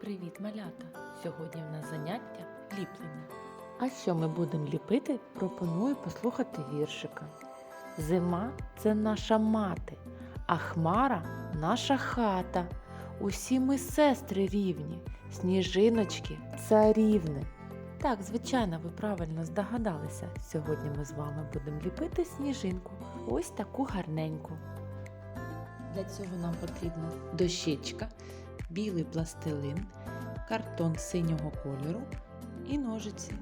Привіт, малята! Сьогодні в нас заняття ліплення. А що ми будемо ліпити, пропоную послухати віршика. Зима це наша мати, а хмара наша хата. Усі ми сестри рівні, сніжиночки царівни. Так, звичайно, ви правильно здогадалися. Сьогодні ми з вами будемо ліпити сніжинку. Ось таку гарненьку. Для цього нам потрібна дощечка, білий пластилин, картон синього кольору і ножиці.